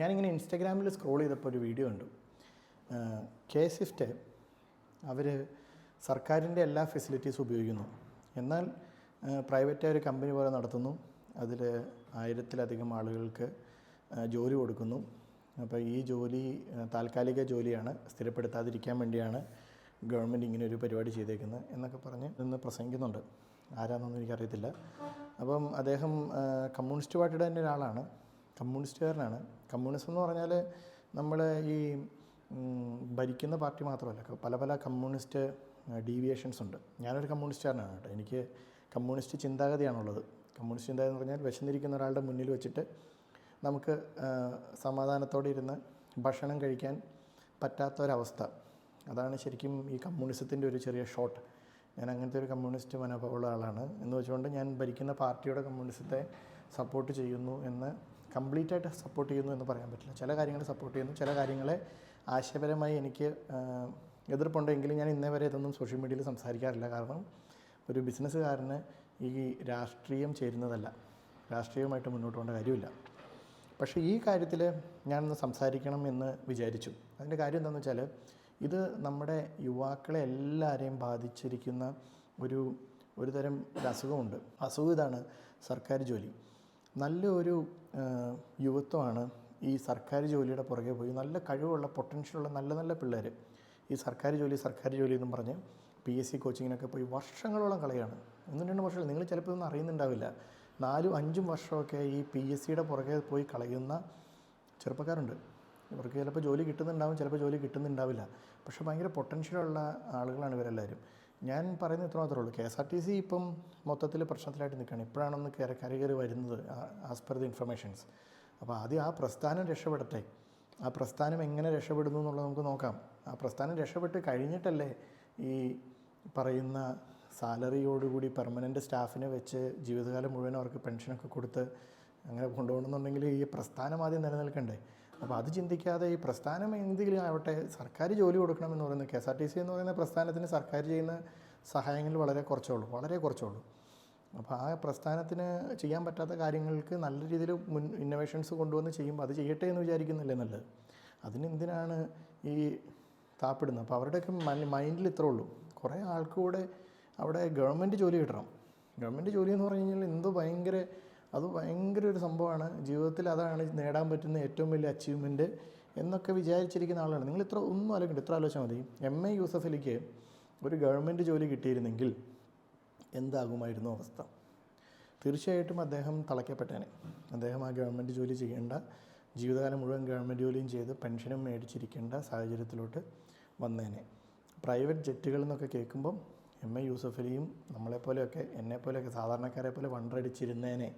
ഞാനിങ്ങനെ ഇൻസ്റ്റഗ്രാമിൽ സ്ക്രോൾ ചെയ്തപ്പോൾ ഒരു വീഡിയോ ഉണ്ട് കെ സിഫ്റ്റ് അവർ സർക്കാരിന്റെ എല്ലാ ഫെസിലിറ്റീസും ഉപയോഗിക്കുന്നു. എന്നാൽ പ്രൈവറ്റായ ഒരു കമ്പനി പോലെ നടത്തുന്നു. അതിൽ ആയിരത്തിലധികം ആളുകൾക്ക് ജോലി കൊടുക്കുന്നു. അപ്പോൾ ഈ ജോലി താൽക്കാലിക ജോലിയാണ്. സ്ഥിരപ്പെടുത്താതിരിക്കാൻ വേണ്ടിയാണ് ഗവൺമെന്റ് ഇങ്ങനെ ഒരു പരിപാടി ചെയ്തേക്കുന്നത് എന്നൊക്കെ പറഞ്ഞ് നിന്ന് പ്രസംഗിക്കുന്നുണ്ട്. ആരാന്നൊന്നും എനിക്കറിയത്തില്ല. അപ്പം അദ്ദേഹം കമ്മ്യൂണിസ്റ്റ് പാർട്ടിയുടെ തന്നെ ഒരാളാണ്. കമ്മ്യൂണിസ്റ്റുകാരനാണ്. കമ്മ്യൂണിസം എന്ന് പറഞ്ഞാൽ നമ്മൾ ഈ ഭരിക്കുന്ന പാർട്ടി മാത്രമല്ല പല പല കമ്മ്യൂണിസ്റ്റ് ഡീവിയേഷൻസ് ഉണ്ട്. ഞാനൊരു കമ്മ്യൂണിസ്റ്റുകാരനാണ് കേട്ടോ. എനിക്ക് കമ്മ്യൂണിസ്റ്റ് ചിന്താഗതിയാണുള്ളത്. കമ്മ്യൂണിസ്റ്റ് ചിന്താഗതി എന്ന് പറഞ്ഞാൽ വിശന്നിരിക്കുന്ന ഒരാളുടെ മുന്നിൽ വെച്ചിട്ട് നമുക്ക് സമാധാനത്തോടെ ഇരുന്ന് ഭക്ഷണം കഴിക്കാൻ പറ്റാത്തൊരവസ്ഥ. അതാണ് ശരിക്കും ഈ കമ്മ്യൂണിസത്തിന്റെ ഒരു ചെറിയ ഷോട്ട് ഞാൻ അങ്ങനത്തെ ഒരു കമ്മ്യൂണിസ്റ്റ് മനോഭാവമുള്ള ആളാണ്. എന്ന് വെച്ചുകൊണ്ട് ഞാൻ ഭരിക്കുന്ന പാർട്ടിയുടെ കമ്മ്യൂണിസത്തെ സപ്പോർട്ട് ചെയ്യുന്നു എന്ന് കംപ്ലീറ്റ് ആയിട്ട് സപ്പോർട്ട് ചെയ്യുന്നു എന്ന് പറയാൻ പറ്റില്ല. ചില കാര്യങ്ങൾ സപ്പോർട്ട് ചെയ്യുന്നു ചില കാര്യങ്ങളെ ആശയപരമായി എനിക്ക് എതിർപ്പുണ്ടെങ്കിലും ഞാൻ ഇന്നേ വരെ ഇതൊന്നും സോഷ്യൽ മീഡിയയിൽ സംസാരിക്കാറില്ല. കാരണം ഒരു ബിസിനസ്സുകാരന് ഈ രാഷ്ട്രീയം ചേരുന്നതല്ല. രാഷ്ട്രീയമായിട്ട് മുന്നോട്ട് പോകേണ്ട കാര്യമില്ല. പക്ഷേ ഈ കാര്യത്തിൽ ഞാനൊന്ന് സംസാരിക്കണം എന്ന് വിചാരിച്ചു. അതിന്റെ കാര്യം എന്താണെന്ന് വെച്ചാൽ ഇത് നമ്മുടെ യുവാക്കളെ എല്ലാവരെയും ബാധിച്ചിരിക്കുന്ന ഒരു ഒരു തരം ഒരു അസുഖമുണ്ട്. അസുഖം ഇതാണ് സർക്കാർ ജോലി. നല്ലൊരു യുവത്വമാണ് ഈ സർക്കാർ ജോലിയുടെ പുറകെ പോയി. നല്ല കഴിവുള്ള പൊട്ടൻഷ്യലുള്ള നല്ല നല്ല പിള്ളേർ. ഈ സർക്കാർ ജോലി സർക്കാർ ജോലി എന്നും പറഞ്ഞ് പി എസ് സി കോച്ചിങ്ങിനൊക്കെ പോയി വർഷങ്ങളോളം കളയാണ്. ഒന്നും രണ്ടും വർഷം നിങ്ങൾ ചിലപ്പോൾ ഇതൊന്നും അറിയുന്നുണ്ടാവില്ല. നാലും അഞ്ചും വർഷമൊക്കെ ഈ പി എസ് സിയുടെ പുറകെ പോയി കളയുന്ന ചെറുപ്പക്കാരുണ്ട്. ഇവർക്ക് ചിലപ്പോൾ ജോലി കിട്ടുന്നുണ്ടാവും ചിലപ്പോൾ ജോലി കിട്ടുന്നുണ്ടാവില്ല. പക്ഷേ ഭയങ്കര പൊട്ടൻഷ്യലുള്ള ആളുകളാണ് ഇവരെല്ലാവരും. ഞാൻ പറയുന്നത് ഇത്ര മാത്രമേ ഉള്ളൂ. K S R T C ഇപ്പം മൊത്തത്തിൽ പ്രശ്നത്തിലായിട്ട് നിൽക്കുകയാണ്. ഇപ്പോഴാണൊന്ന് കയറി കരകയറി വരുന്നത് ആസ് പെർ ദി ഇൻഫർമേഷൻസ് അപ്പോൾ ആദ്യം ആ പ്രസ്ഥാനം രക്ഷപ്പെടട്ടെ. ആ പ്രസ്ഥാനം എങ്ങനെ രക്ഷപ്പെടുന്നു എന്നുള്ളത് നമുക്ക് നോക്കാം. ആ പ്രസ്ഥാനം രക്ഷപ്പെട്ട് കഴിഞ്ഞിട്ടല്ലേ ഈ പറയുന്ന സാലറിയോടുകൂടി പെർമനന്റ് സ്റ്റാഫിനെ വെച്ച് ജീവിതകാലം മുഴുവൻ അവർക്ക് പെൻഷനൊക്കെ കൊടുത്ത് അങ്ങനെ കൊണ്ടുപോകണമെന്നുണ്ടെങ്കിൽ ഈ പ്രസ്ഥാനം ആദ്യം നിലനിൽക്കണ്ടേ? അപ്പോൾ അത് ചിന്തിക്കാതെ ഈ പ്രസ്ഥാനം എന്തെങ്കിലും ആവട്ടെ സർക്കാർ ജോലി കൊടുക്കണമെന്ന് പറയുന്നത് K S R T C എന്ന് പറയുന്ന പ്രസ്ഥാനത്തിന് സർക്കാർ ചെയ്യുന്ന സഹായങ്ങൾ വളരെ കുറച്ചേ ഉള്ളൂ വളരെ കുറച്ചേ ഉള്ളൂ അപ്പോൾ ആ പ്രസ്ഥാനത്തിന് ചെയ്യാൻ പറ്റാത്ത കാര്യങ്ങൾക്ക് നല്ല രീതിയിൽ മുൻ ഇന്നോവേഷൻസ് കൊണ്ടുവന്ന് ചെയ്യുമ്പോൾ അത് ചെയ്യട്ടെ എന്ന് വിചാരിക്കുന്നില്ലേ നല്ലത് അതിനെന്തിനാണ് ഈ താപ്പിടുന്നത്? അപ്പോൾ അവരുടെയൊക്കെ മൈൻഡിൽ ഇത്രേ ഉള്ളൂ. കുറേ ആൾക്കൂടെ അവിടെ ഗവൺമെന്റ് ജോലി കിട്ടണം. ഗവൺമെന്റ് ജോലി എന്ന് പറഞ്ഞു കഴിഞ്ഞാൽ എന്തോ ഭയങ്കര അത് ഭയങ്കര ഒരു സംഭവമാണ്. ജീവിതത്തിൽ അതാണ് നേടാൻ പറ്റുന്ന ഏറ്റവും വലിയ അച്ചീവ്മെന്റ് എന്നൊക്കെ വിചാരിച്ചിരിക്കുന്ന ആളാണ്. നിങ്ങൾ ഇത്ര ഒന്നും ആലോചിക്കണ്ട ഇത്ര ആലോചിച്ചാൽ മതി. എം എ യൂസഫലിക്ക് ഒരു ഗവൺമെന്റ് ജോലി കിട്ടിയിരുന്നെങ്കിൽ എന്താകുമായിരുന്നു അവസ്ഥ? തീർച്ചയായിട്ടും അദ്ദേഹം തളയ്ക്കപ്പെട്ടേനെ. അദ്ദേഹം ആ ഗവൺമെന്റ് ജോലി ചെയ്യേണ്ട ജീവിതകാലം മുഴുവൻ ഗവൺമെന്റ് ജോലിയും ചെയ്ത് പെൻഷനും മേടിച്ചിരിക്കേണ്ട സാഹചര്യത്തിലോട്ട് വന്നേനെ. പ്രൈവറ്റ് ജെറ്റുകൾ എന്നൊക്കെ കേൾക്കുമ്പം എം എ യൂസഫലിയും നമ്മളെപ്പോലെയൊക്കെ എന്നെപ്പോലെയൊക്കെ സാധാരണക്കാരെ പോലെ വണ്ടടിച്ചിരുന്നേനെ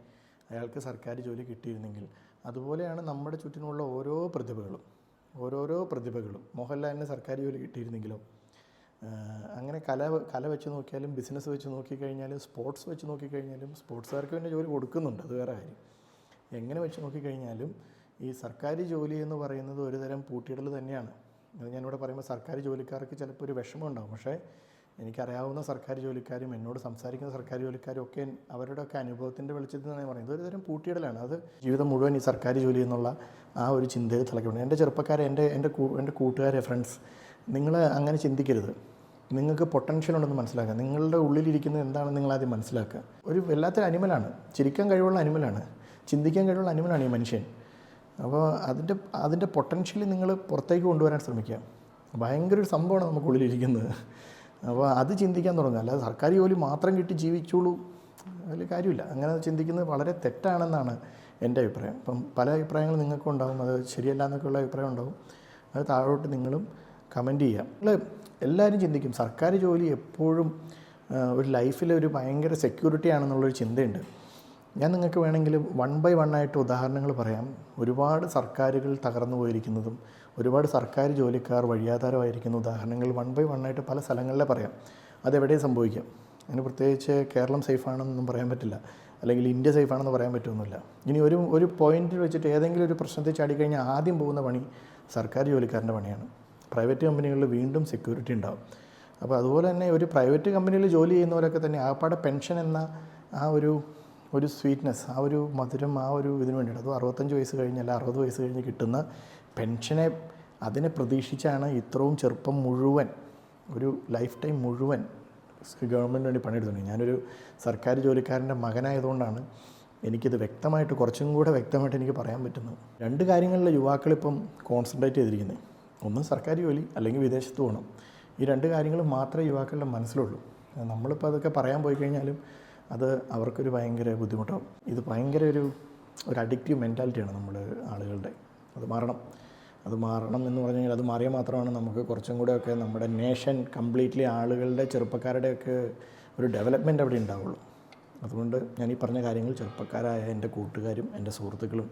അയാൾക്ക് സർക്കാർ ജോലി കിട്ടിയിരുന്നെങ്കിൽ. അതുപോലെയാണ് നമ്മുടെ ചുറ്റിനുമുള്ള ഓരോ പ്രതിഭകളും ഓരോരോ പ്രതിഭകളും മോഹൻലാലിന് സർക്കാർ ജോലി കിട്ടിയിരുന്നെങ്കിലോ അങ്ങനെ കല കല വെച്ച് നോക്കിയാലും ബിസിനസ് വെച്ച് നോക്കിക്കഴിഞ്ഞാലും സ്പോർട്സ് വെച്ച് നോക്കിക്കഴിഞ്ഞാലും സ്പോർട്സുകാർക്ക് പിന്നെ ജോലി കൊടുക്കുന്നുണ്ട്. അത് വേറെ കാര്യം. എങ്ങനെ വെച്ച് നോക്കിക്കഴിഞ്ഞാലും ഈ സർക്കാർ ജോലി എന്ന് പറയുന്നത് ഒരുതരം പൂട്ടിയിടൽ തന്നെയാണ്. ഞാനിവിടെ പറയുമ്പോൾ സർക്കാർ ജോലിക്കാർക്ക് ചിലപ്പോൾ ഒരു വിഷമം ഉണ്ടാകും പക്ഷേ എനിക്കറിയാവുന്ന സർക്കാർ ജോലിക്കാരും എന്നോട് സംസാരിക്കുന്ന സർക്കാർ ജോലിക്കാരും ഒക്കെ അവരുടെയൊക്കെ അനുഭവത്തിന്റെ വെളിച്ചത്തിൽ നിന്നാണ് പറയുന്നത് ഇതൊരു തരം പൂട്ടിയിടലാണ്. അത് ജീവിതം മുഴുവൻ ഈ സർക്കാർ ജോലി എന്നുള്ള ആ ഒരു ചിന്തയിൽ തിളക്കുന്നുണ്ട് എന്റെ ചെറുപ്പക്കാരെ എന്റെ എന്റെ എന്റെ കൂട്ടുകാരെ ഫ്രണ്ട്സ് നിങ്ങൾ അങ്ങനെ ചിന്തിക്കരുത്. നിങ്ങൾക്ക് പൊട്ടൻഷ്യൽ ഉണ്ടെന്ന് മനസ്സിലാക്കുക. നിങ്ങളുടെ ഉള്ളിലിരിക്കുന്നത് എന്താണെന്ന് നിങ്ങൾ ആദ്യം മനസ്സിലാക്കുക. ഒരു വല്ലാത്തൊരു അനിമലാണ്. ചിരിക്കാൻ കഴിവുള്ള അനിമലാണ്. ചിന്തിക്കാൻ കഴിവുള്ള അനിമലാണ് ഈ മനുഷ്യൻ. അപ്പോൾ അതിന്റെ അതിന്റെ പൊട്ടൻഷ്യൽ നിങ്ങൾ പുറത്തേക്ക് കൊണ്ടുവരാൻ ശ്രമിക്കുക. ഭയങ്കര ഒരു സംഭവമാണ് നമുക്കുള്ളിലിരിക്കുന്നത് അപ്പോൾ അത് ചിന്തിക്കാൻ തുടങ്ങുക. അല്ലാതെ സർക്കാർ ജോലി മാത്രം കിട്ടി ജീവിച്ചോളൂ. അതിൽ കാര്യമില്ല. അങ്ങനെ ചിന്തിക്കുന്നത് വളരെ തെറ്റാണെന്നാണ് എന്റെ അഭിപ്രായം. അപ്പം പല അഭിപ്രായങ്ങളും നിങ്ങൾക്കും ഉണ്ടാകും അത് ശരിയല്ല എന്നൊക്കെയുള്ള അഭിപ്രായം ഉണ്ടാവും. അത് താഴോട്ട് നിങ്ങളും കമന്റ് ചെയ്യാം നിങ്ങൾ എല്ലാവരും ചിന്തിക്കും. സർക്കാർ ജോലി എപ്പോഴും ഒരു ലൈഫിലെ ഒരു ഭയങ്കര സെക്യൂരിറ്റി ആണെന്നുള്ളൊരു ചിന്തയുണ്ട്. ഞാൻ നിങ്ങൾക്ക് വേണമെങ്കിൽ വൺ ബൈ വൺ ആയിട്ട് ഉദാഹരണങ്ങൾ പറയാം. ഒരുപാട് സർക്കാരുകൾ തകർന്നു പോയിരിക്കുന്നതും ഒരുപാട് സർക്കാർ ജോലിക്കാർ വഴിയാധാരമായിരിക്കുന്ന ഉദാഹരണങ്ങൾ വൺ ബൈ വൺ ആയിട്ട് പല സ്ഥലങ്ങളിലെ പറയാം. അതെവിടെയും സംഭവിക്കാം. അതിന് പ്രത്യേകിച്ച് കേരളം സേഫാണെന്നൊന്നും പറയാൻ പറ്റില്ല. അല്ലെങ്കിൽ ഇന്ത്യ സേഫാണെന്ന് പറയാൻ പറ്റുമൊന്നുമില്ല. ഇനി ഒരു ഒരു പോയിന്റിൽ വെച്ചിട്ട് ഏതെങ്കിലും ഒരു പ്രശ്നത്തിൽ ചാടിക്കഴിഞ്ഞാൽ ആദ്യം പോകുന്ന പണി സർക്കാർ ജോലിക്കാരന്റെ പണിയാണ്. പ്രൈവറ്റ് കമ്പനികളിൽ വീണ്ടും സെക്യൂരിറ്റി ഉണ്ടാവും. അപ്പോൾ അതുപോലെ തന്നെ ഒരു പ്രൈവറ്റ് കമ്പനിയിൽ ജോലി ചെയ്യുന്നവരൊക്കെ തന്നെ ആപ്പാടെ പെൻഷൻ എന്ന ആ ഒരു ഒരു സ്വീറ്റ്നെസ് ആ ഒരു മധുരം ആ ഒരു ഇതിന് വേണ്ടിയിട്ട് അതും അറുപത്തഞ്ച് വയസ്സ് കഴിഞ്ഞ് കഴിഞ്ഞല്ല അറുപത് വയസ്സ് കഴിഞ്ഞ് കിട്ടുന്ന പെൻഷനെ അതിനെ പ്രതീക്ഷിച്ചാണ് ഇത്രയും ചെറുപ്പം മുഴുവൻ ഒരു ലൈഫ് ടൈം മുഴുവൻ ഗവൺമെന്റ് വേണ്ടി പണിയെടുത്തിട്ടുണ്ട് ഞാനൊരു സർക്കാർ ജോലിക്കാരന്റെ മകനായതുകൊണ്ടാണ് എനിക്കിത് വ്യക്തമായിട്ട് കുറച്ചും കൂടെ വ്യക്തമായിട്ട് എനിക്ക് പറയാൻ പറ്റുന്നത്. രണ്ട് കാര്യങ്ങളിൽ യുവാക്കളിപ്പം കോൺസെൻട്രേറ്റ് ചെയ്തിരിക്കുന്നത്. ഒന്ന് സർക്കാർ ജോലി അല്ലെങ്കിൽ വിദേശത്ത് പോകണം. ഈ രണ്ട് കാര്യങ്ങൾ മാത്രമേ യുവാക്കളുടെ മനസ്സിലുള്ളൂ. നമ്മളിപ്പോൾ അതൊക്കെ പറയാൻ പോയി കഴിഞ്ഞാലും അത് അവർക്കൊരു ഭയങ്കര ബുദ്ധിമുട്ടാവും. ഇത് ഭയങ്കര ഒരു ഒരു അഡിക്റ്റീവ് മെന്റാലിറ്റിയാണ് നമ്മൾ ആളുകളുടെ. അത് മാറണം. അത് മാറണം എന്ന് പറഞ്ഞു കഴിഞ്ഞാൽ അത് മാറിയാൽ മാത്രമാണ് നമുക്ക് കുറച്ചും ഒക്കെ നമ്മുടെ നേഷൻ കംപ്ലീറ്റ്ലി ആളുകളുടെ ചെറുപ്പക്കാരുടെയൊക്കെ ഒരു ഡെവലപ്മെന്റ് അവിടെ ഉണ്ടാവുള്ളൂ. അതുകൊണ്ട് ഞാൻ ഈ പറഞ്ഞ കാര്യങ്ങൾ ചെറുപ്പക്കാരായ എന്റെ കൂട്ടുകാരും എന്റെ സുഹൃത്തുക്കളും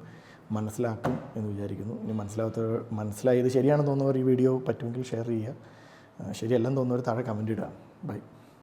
മനസ്സിലാക്കും എന്ന് വിചാരിക്കുന്നു. ഇനി മനസ്സിലാവാത്ത മനസ്സിലായത് ശരിയാണെന്ന് തോന്നുന്നവർ ഈ വീഡിയോ പറ്റുമെങ്കിൽ ഷെയർ ചെയ്യുക. ശരിയല്ലെന്ന് തോന്നുന്നവർ താഴെ കമന്റ് ഇടുക. ബൈ.